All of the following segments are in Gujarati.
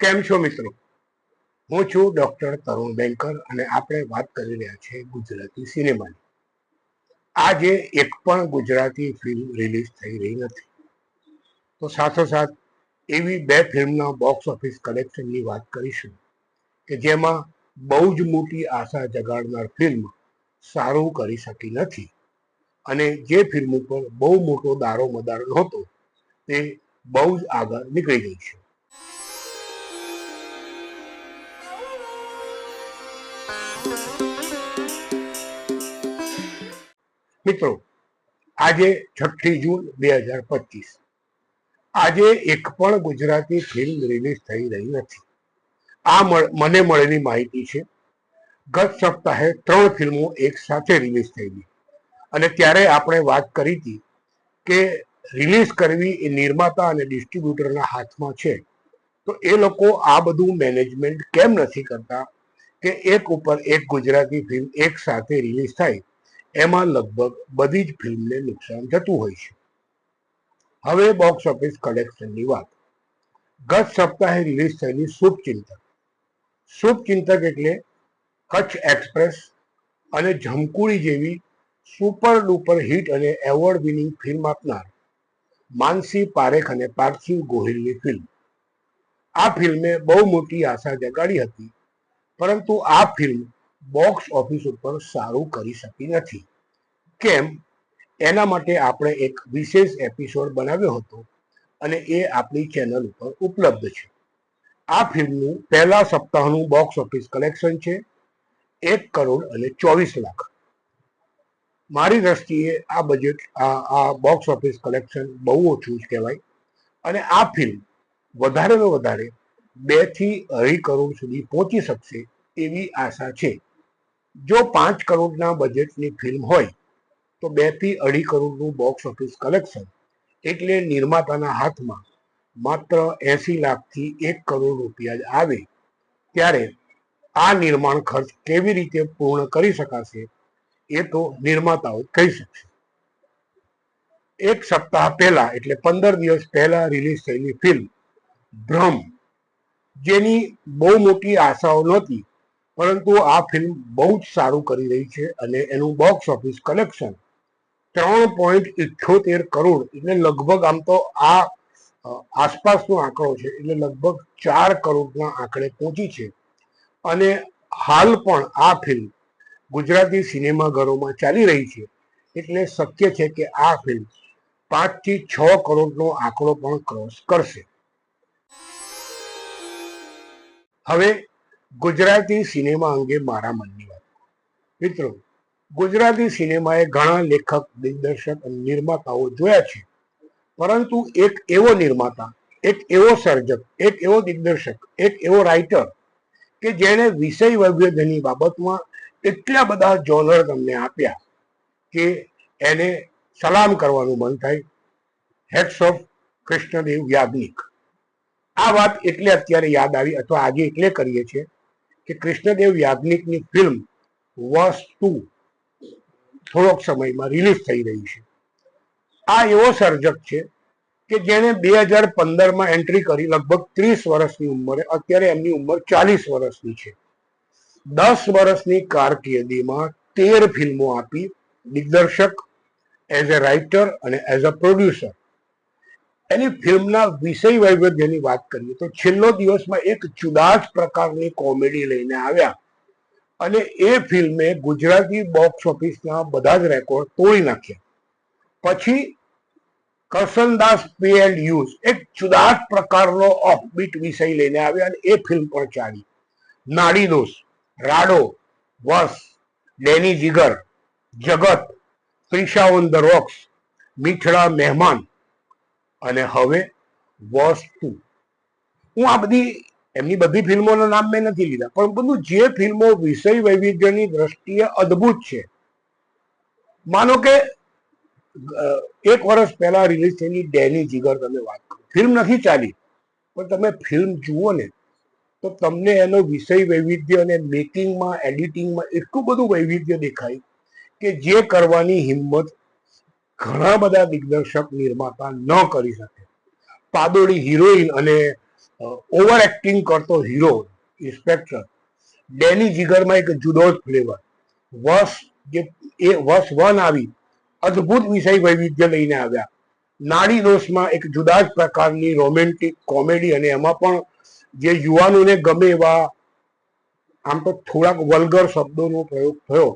કેમ છો મિત્રો? હું છું ડોક્ટર તરુણ બેંકર અને આપણે વાત કરી રહ્યા છીએ ગુજરાતી સિનેમાની. આજે એક પણ ગુજરાતી ફિલ્મ રિલીઝ થઈ રહી નથી. તો સાથોસાથ એવી બે ફિલ્મના બોક્સ ઓફિસ કલેક્શનની વાત કરીશું કે જેમાં બહુ જ મોટી આશા જગાડનાર ફિલ્મ સારું કરી શકી નથી. અને જે ફિલ્મ ઉપર બહુ મોટો દારો મદાર નહોતો તે બહુ જ આગળ નીકળી ગઈ છે. મિત્રો, આજે છઠ્ઠી જૂન બે હજાર પચીસ. આજે એક પણ ગુજરાતી ફિલ્મ રિલીઝ થઈ રહી નથી. આ મને મળેલી માહિતી છે. ગત સપ્તાહે ત્રણ ફિલ્મો એક સાથે રિલીઝ થયેલી. અને ત્યારે આપણે વાત કરી હતી કે રિલીઝ કરવી એ નિર્માતા અને ડિસ્ટ્રીબ્યુટરના હાથમાં છે. તો એ લોકો આ બધું મેનેજમેન્ટ કેમ નથી કરતા કે એક ઉપર એક ગુજરાતી ફિલ્મ એક સાથે રિલીઝ થાય? એમાં લગભગ બધી જ ફિલ્મને નુકસાન થતું હોય છે. હવે બોક્સ ઓફિસ કલેક્શનની વાત. ગત સપ્તાહે રિલીઝ થયેલી શુભચિંતક. શુભચિંતક એટલે કચ્છ એક્સપ્રેસ અને ઝમકુડી જેવી સુપર ડુપર હિટ અને એવોર્ડ વિનિંગ ફિલ્મ આપનાર માનસી પારેખ અને પાર્થિવ ગોહિલની ફિલ્મ આ ફિલ્મે બહુ મોટી આશા જગાડી હતી, પરંતુ આ ફિલ્મ બોક્સ ઓફિસ ઉપર સારું કરી શકી નથી. કેમ? એના માટે આપણે એક વિશેષ એપિસોડ બનાવ્યો હતો અને એ આપણી ચેનલ ઉપર ઉપલબ્ધ છે. આ ફિલ્મનું પહેલા સપ્તાહનું બોક્સ ઓફિસ કલેક્શન છે, એક કરોડ અને ચોવીસ લાખ. મારી દ્રષ્ટિએ આ બજેટ આ બોક્સ ઓફિસ કલેક્શન બહુ ઓછું જ કહેવાય અને આ ફિલ્મ વધારે બેથી અઢી કરોડ સુધી પહોંચી શકશે એવી આશા છે. જો પાંચ કરોડના બજેટની ફિલ્મ હોય, તો બેથી અઢી કરોડનું બોક્સ ઓફિસ કલેક્શન એટલે નિર્માતાના હાથમાં માત્ર એસી લાખથી એક કરોડ રૂપિયા જ આવે, ત્યારે આ નિર્માણ ખર્ચ કેવી રીતે પૂર્ણ કરી શકાશે એ તો નિર્માતાઓ કહી શકશે. એક સપ્તાહ પહેલા એટલે પંદર દિવસ પહેલા રિલીઝ થયેલી ફિલ્મ ભ્રમ, જેની બહુ મોટી આશાઓ નહોતી પરંતુ આ ફિલ્મ બહુ જ સારું કરી રહી છે અને એનું બોક્સ ઓફિસ કલેક્શન ત્રણ પોઈન્ટ ઇઠ્યોતેર કરોડ, એટલે લગભગ આમ તો આ આસપાસનો આંકડો છે, એટલે લગભગ ચાર કરોડના આંકડે પહોંચી છે. અને હાલ પણ આ ફિલ્મ ગુજરાતી સિનેમાઘરોમાં ચાલી રહી છે, એટલે શક્ય છે કે આ ફિલ્મ પાંચથી છ કરોડનો આંકડો પણ ક્રોસ કરશે. હવે ગુજરાતી સિનેમા અંગે મારા મનની વાત મિત્રો, ગુજરાતી સિનેમાએ ઘણા લેખક, દિગ્દર્શક અને નિર્માતાઓ જોયા છે. પરંતુ એક એવો નિર્માતા, એક એવો સર્જક, એક એવો દિગ્દર્શક, એક એવો રાઇટર કે જેણે વિષય વૈવિધ્યની બાબતમાં એટલા બધા જોનર તમને આપ્યા કે એને સલામ કરવાનું મન થાય. હેડ્સ ઓફ કૃષ્ણદેવ યાજ્ઞિક આ વાત એટલે અત્યારે યાદ આવી અથવા આજે એટલે કરીએ છીએ. કે કૃષ્ણદેવ યાજ્ઞિકની ફિલ્મ વોસ ટુ થોડોક સમયમાં રિલીઝ થઈ રહી છે. આ એવો સર્જક છે કે જેણે બે હજાર પંદરમાં એન્ટ્રી કરી લગભગ ત્રીસ વર્ષની ઉંમરે, અત્યારે એમની ઉંમર ચાલીસ વર્ષની છે. દસ વર્ષની કારકિર્દીમાં તેર ફિલ્મો આપી, દિગ્દર્શક એઝ અ રાઇટર અને એઝ અ પ્રોડ્યુસર એની ફિલ્મના વિષય વૈવિધ્યની વાત કરીએ તો છેલ્લો દિવસમાં એક જુદા પ્રકારની કોમેડી લઈને આવ્યા. અને એ ફિલ્મે ગુજરાતી બોક્સ ઓફિસના બધા જ રેકોર્ડ તોડી નાખ્યા. પછી કરસનદાસ પી એન્ડ યુઝ એક જુદા પ્રકારનો ઓફબીટ વિષય લઈને આવ્યા અને એ ફિલ્મ પણ ચાલી નાડી દોષ, રાડો વસ Danny Jigar, Jagat Trisha on the rocks, Mithada Maheman અને હવે વોસ ટુ. હું આ બધી, એમની બધી ફિલ્મોના નામ મેં નથી લીધા, પણ બધું જે ફિલ્મો વિષય વૈવિધ્યની દ્રષ્ટિએ અદ્ભુત છે. માનો કે એક વર્ષ પહેલા રિલીઝ થયેલી ડેની જીગર તમે વાત કરો. ફિલ્મ નથી ચાલી, પણ તમે ફિલ્મ જુઓ ને, તો તમને એનો વિષય વૈવિધ્ય અને મેકિંગમાં, એડિટિંગમાં એટલું બધું વૈવિધ્ય દેખાય કે જે કરવાની હિંમત ઘણા બધા દિગ્દર્શક નિર્માતા ન કરી શકે. પાદોડી હિરોઈન અને ઓવર એક્ટિંગ કરતો હીરો, ઇન્સ્પેક્ટર, ડેની જીગરમાં એક જુદો જ ફ્લેવર. વર્ષ જે, એ વર્ષ વન આવી અદ્ભુત વિષય વૈવિધ્ય લઈને આવ્યા. નાડી દોષમાં એક જુદા જ પ્રકારની રોમેન્ટિક કોમેડી અને એમાં પણ જે યુવાનોને ગમે એવા, આમ તો થોડાક વલ્ગર શબ્દોનો પ્રયોગ થયો.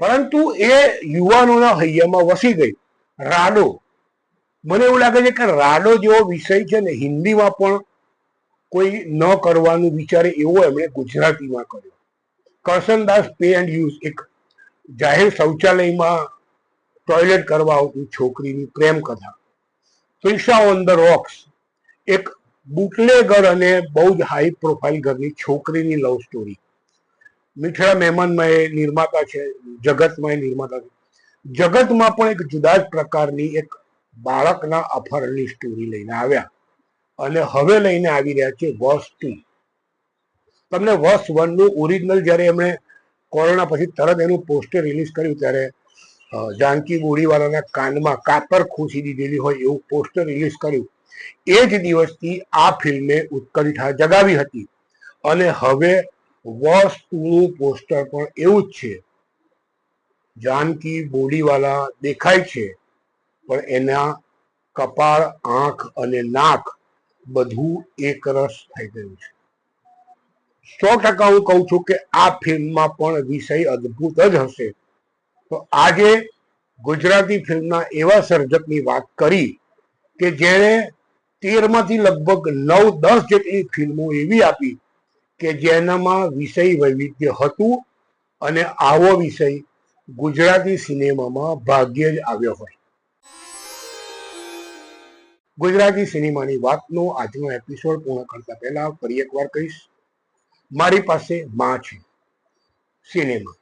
પરંતુ એ યુવાનોના હૈયામાં વસી ગઈ. રાડો. મને એવું લાગે છે કે રાડો જેવો વિષય છે ને હિન્દીમાં પણ કોઈ ન કરવાનું વિચારે એવો એમણે ગુજરાતીમાં કર્યો. કરશનદાસ પે એન્ડ યુઝ એક જાહેર શૌચાલયમાં ટોયલેટ કરવા આવતી છોકરીની પ્રેમ કથા. ફિલ્સા ઓન ધ રોક્સ એક બુટલેગર અને બહુ જ હાઈ પ્રોફાઇલ ઘરની છોકરીની લવ સ્ટોરી. મીઠડા મહેમાનમાં એ નિર્માતા છે જગતમાં એ નિર્માતા છે. જગતમાં પણ એક જુદા જ પ્રકારની એક બાળકના અપહરણની સ્ટોરી લઈને આવ્યા. અને હવે લઈને આવી રહ્યા છે વર્ષ ટુ તમને વર્ષ વનનું ઓરિજિનલ જ્યારે એમણે કોરોના પછી તરત એનું પોસ્ટર રિલીઝ કર્યું ત્યારે જાનકી બોડીવાલાના કાનમાં કાતર ખોસી દીધેલી હોય એવું પોસ્ટર રિલીઝ કર્યું. એ જ દિવસથી આ ફિલ્મે ઉત્કંઠા જગાવી હતી. અને હવે વર્ષ ટુનું પોસ્ટર પણ એવું જ છે. જાનકી બોડીવાલા દેખાય છે, પણ એના કપાળ, આંખ અને નાક બધું એકરસ થઈ ગયું છે. સો ટકા હું કહું છું કે આ ફિલ્મમાં પણ વિષય અદ્ભુત જ હશે. તો આજે ગુજરાતી ફિલ્મના એવા સર્જકની વાત કરી કે જેણે તેરમાંથી લગભગ નવ દસ જેટલી ફિલ્મો એવી આપી કે જેનામાં વિષય વૈવિધ્ય હતું અને આવો વિષય ગુજરાતી સિનેમામાં ભાગ્યે જ આવ્યો હોય. ગુજરાતી સિનેમાની વાતનો આજનો એપિસોડ પૂર્ણ કરતા પહેલા ફરી એકવાર કહીશ. મારી પાસે માં છે સિનેમા.